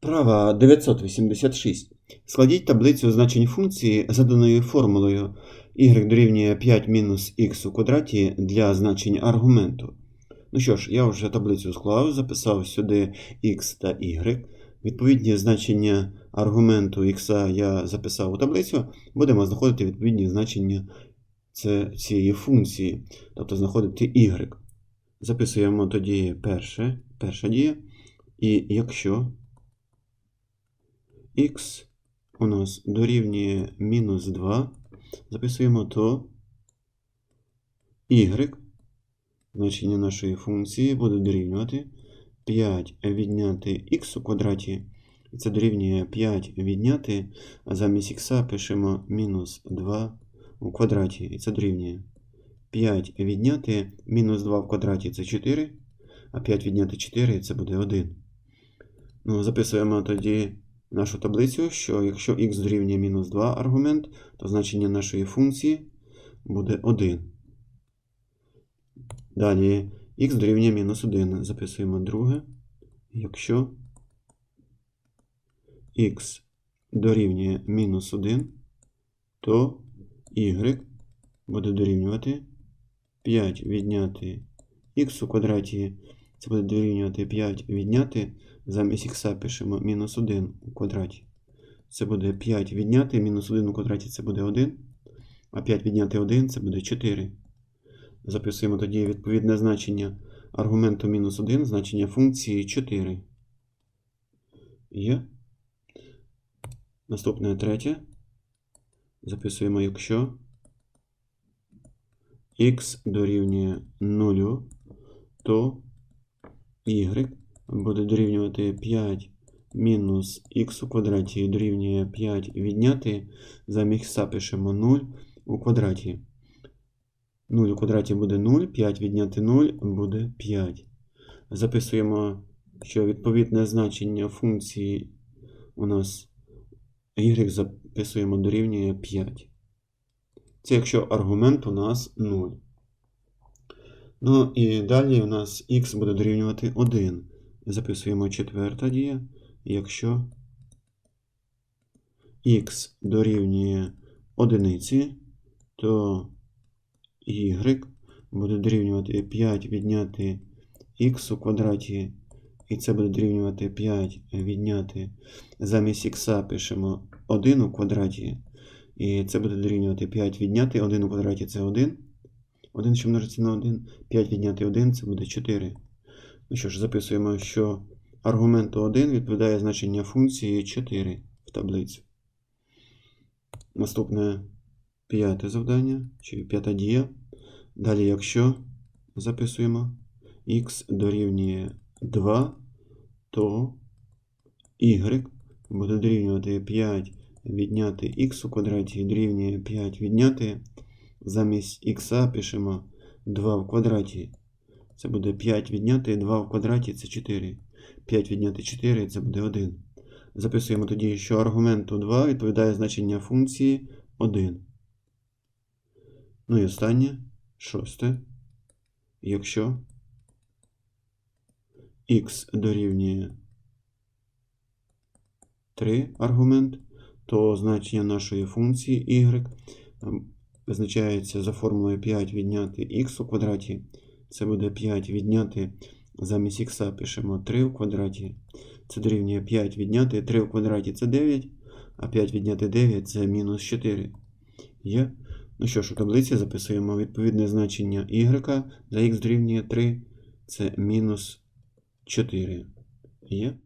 Вправа 986. Складіть таблицю значень функції заданою формулою y дорівнює 5 мінус х у квадраті для значень аргументу. Ну що ж, я вже таблицю склав, записав сюди x та y. Відповідні значення аргументу x я записав у таблицю. Будемо знаходити відповідні значення цієї функції, тобто знаходити y. Записуємо тоді перше, перша дія. І якщо х у нас дорівнює мінус 2, записуємо то. Y, значення нашої функції буде дорівнювати 5 відняти х у квадраті, і це дорівнює 5 відняти, а замість х пишемо мінус 2 у квадраті, і це дорівнює 5 відняти мінус 2 в квадраті. Це 4, а 5 відняти 4 це буде 1. Ну, записуємо тоді нашу таблицю, що якщо х дорівнює мінус 2 аргумент, то значення нашої функції буде 1. Далі х дорівнює мінус 1. Записуємо друге. Якщо х дорівнює мінус 1, то y буде дорівнювати 5 відняти х у квадраті. Це буде дорівнювати 5 відняти. Замість х пишемо мінус 1 у квадраті. Це буде 5 відняти, мінус 1 у квадраті це буде 1. А 5 відняти 1 це буде 4. Записуємо тоді відповідне значення аргументу мінус 1, значення функції 4. Є. Наступне третє. Записуємо, якщо х дорівнює 0, то y буде дорівнювати 5 мінус х у квадраті дорівнює 5 відняти. Замість х пишемо 0 у квадраті. 0 у квадраті буде 0, 5 відняти 0 буде 5. Записуємо, що відповідне значення функції у нас y записуємо дорівнює 5. Це якщо аргумент у нас 0. Ну і далі у нас х буде дорівнювати 1. Записуємо четверта дія. Якщо х дорівнює одиниці, то y буде дорівнювати 5 відняти х у квадраті, і це буде дорівнювати 5 відняти. Замість х пишемо 1 у квадраті, і це буде дорівнювати 5 відняти 1 у квадраті це 1. 1, що множиться на 1, 5 відняти 1 це буде 4. Ну що ж, записуємо, що аргументу 1 відповідає значення функції 4 в таблицю. Наступне п'яте завдання, чи п'ята дія. Далі, якщо записуємо х дорівнює 2, то y буде дорівнювати 5 відняти х у квадраті дорівнює 5 відняти. Замість х пишемо 2 в квадраті. Це буде 5 відняти 2 в квадраті це 4. 5 відняти 4 це буде 1. Записуємо тоді, що аргументу 2 відповідає значення функції 1. Ну і останнє, шосте. Якщо х дорівнює 3 аргумент, то значення нашої функції y ем, визначається за формулою 5 відняти х у квадраті. Це буде 5 відняти замість х пишемо 3 у квадраті. Це дорівнює 5 відняти 3 у квадраті це 9, а 5 відняти 9 це мінус 4. Є. Ну що ж, у таблиці записуємо відповідне значення y за х дорівнює 3, це мінус 4. Є.